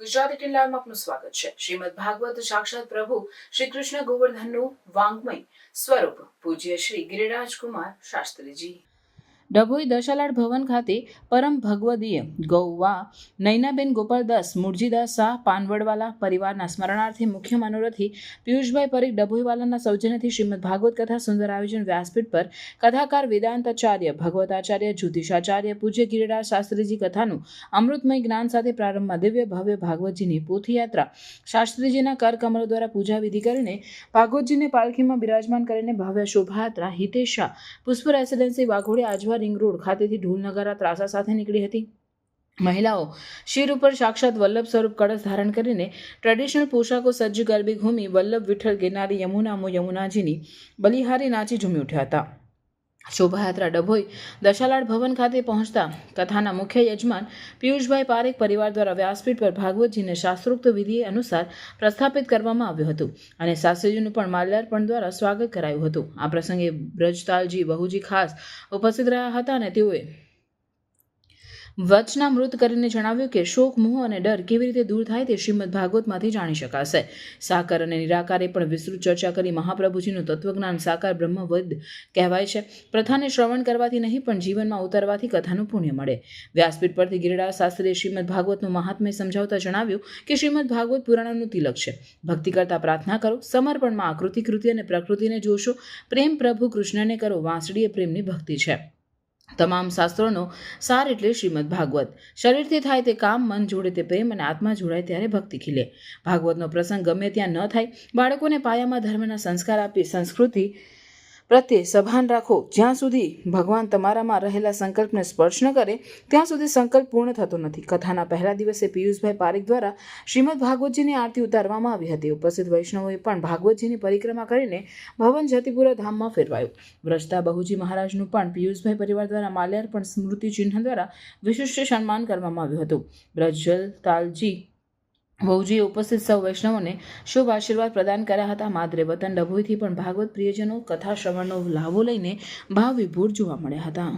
ગુજરાતી ટીલામાં આપનું સ્વાગત છે. શ્રીમદ ભાગવત સાક્ષાત પ્રભુ શ્રી કૃષ્ણ ગોવર્ધનનું વાંગમય સ્વરૂપ પૂજ્ય શ્રી ગિરિરાજ કુમાર શાસ્ત્રીજી. ડભોઈ દશાલાડ ભવન ખાતે પરમ ભગવદીય ગૌવા નૈનાબેન ગોપાલદાસ મુરજીદાસ શાહ, પાનવડવાલા પરિવારના સ્મરણાર્થે મુખ્ય મનોરથી પિયુષભાઈ પરીખ ડભોઈવાલાના સૌજન્યથી શ્રીમદ ભાગવત કથા સુંદર આયોજન વ્યાસપીઠ પર કથાકાર વેદાંતાચાર્ય, ભગવતાચાર્ય, જ્યોતિષાચાર્ય, પૂજ્ય ગિરિરાજ શાસ્ત્રીજી કથાનું અમૃતમય જ્ઞાન સાથે પ્રારંભમાં દિવ્ય ભવ્ય ભાગવતજીની પોથીયાત્રા શાસ્ત્રીજીના કરકમલો દ્વારા પૂજા વિધિ કરીને ભાગવતજીને પાલખીમાં બિરાજમાન કરીને ભવ્ય શોભાયાત્રા, Hitesh Shah Pushp residency Vaghodi Ajwa ring road ખાતેથી ઢોલ નગારા ત્રાસા સાથે નીકળી હતી. મહિલાઓ શિર ઉપર સાક્ષાત વલ્લભ સ્વરૂપ કળશ ધારણ કરીને ટ્રેડિશનલ પોશાકો સજ્જ ગરબી ઘૂમી વલ્લભ વિઠ્ઠલ ગિરનારી યમુનામો યમુનાજીની બલિહારી નાચી ઝૂમી ઉઠ્યા હતા. શોભાયાત્રા ડભોઈ દશાલાડ ભવન ખાતે પહોંચતા કથાના મુખ્ય યજમાન પિયુષભાઈ પારેખ પરિવાર દ્વારા વ્યાસપીઠ પર ભાગવતજીને શાસ્ત્રોક્ત વિધિ અનુસાર પ્રસ્થાપિત કરવામાં આવ્યું હતું અને શાસ્ત્રીજીનું પણ માલ્યાર્પણ દ્વારા સ્વાગત કરાયું હતું. આ પ્રસંગે બ્રજતાલજી બહુજી ખાસ ઉપસ્થિત રહ્યા હતા અને તેઓએ વચનામૃત કરીને જણાવ્યું કે શોક, મોહ અને ડર કેવી રીતે દૂર થાય તે શ્રીમદ ભાગવતમાંથી જાણી શકાશે. સાકર અને નિરાકારે પણ વિસ્તૃત ચર્ચા કરી મહાપ્રભુજીનું તત્વજ્ઞાન સાકાર બ્રહ્મવદ કહેવાય છે. પ્રથાને શ્રવણ કરવાથી નહીં, પણ જીવનમાં ઉતરવાથી કથાનું પુણ્ય મળે. વ્યાસપીઠ પરથી ગિરિરાજ શાસ્ત્રીએ શ્રીમદ ભાગવતનું મહાત્મ્ય સમજાવતા જણાવ્યું કે શ્રીમદ ભાગવત પુરાણનું તિલક છે. ભક્તિ કરતા પ્રાર્થના કરો, સમર્પણમાં આકૃતિ, કૃતિ અને પ્રકૃતિને જોશો. પ્રેમ પ્રભુ કૃષ્ણને કરો, વાંસળીએ પ્રેમની ભક્તિ છે. તમામ શાસ્ત્રોનો સાર એટલે શ્રીમદ ભાગવત. શરીરથી થાય તે કામ, મન જોડે તે પ્રેમ અને આત્મા જોડાય ત્યારે ભક્તિ ખીલે. ભાગવતનો પ્રસંગ ગમે ત્યાં ન થાય, બાળકોને પાયામાં ધર્મના સંસ્કાર આપી સંસ્કૃતિ પ્રત્યે સભાન રાખો. જ્યાં સુધી ભગવાન તમારામાં રહેલા સંકલ્પને સ્પર્શ ન કરે, ત્યાં સુધી સંકલ્પ પૂર્ણ થતો નથી. કથાના પહેલા દિવસે પિયુષભાઈ પારેખ દ્વારા શ્રીમદ ભાગવતજીની આરતી ઉતારવામાં આવી હતી. ઉપસ્થિત વૈષ્ણવોએ પણ ભાગવતજીની પરિક્રમા કરીને ભવન જતીપુરા ધામમાં ફેરવાયું. વ્રજતા બહુજી મહારાજનું પણ પિયુષભાઈ પરિવાર દ્વારા માલ્યાર્પણ સ્મૃતિ ચિહ્ન દ્વારા વિશિષ્ટ સન્માન કરવામાં આવ્યું હતું. બ્રજલ તાલજી બહુજીએ ઉપસ્થિત સૌ વૈષ્ણવોને શુભ આશીર્વાદ પ્રદાન કર્યા હતા. માદરે વતન ડભોઈથી પણ ભાગવત પ્રિયજનો કથા શ્રવણનો લાભો લઈને ભાવ વિભોર જોવા મળ્યા હતા.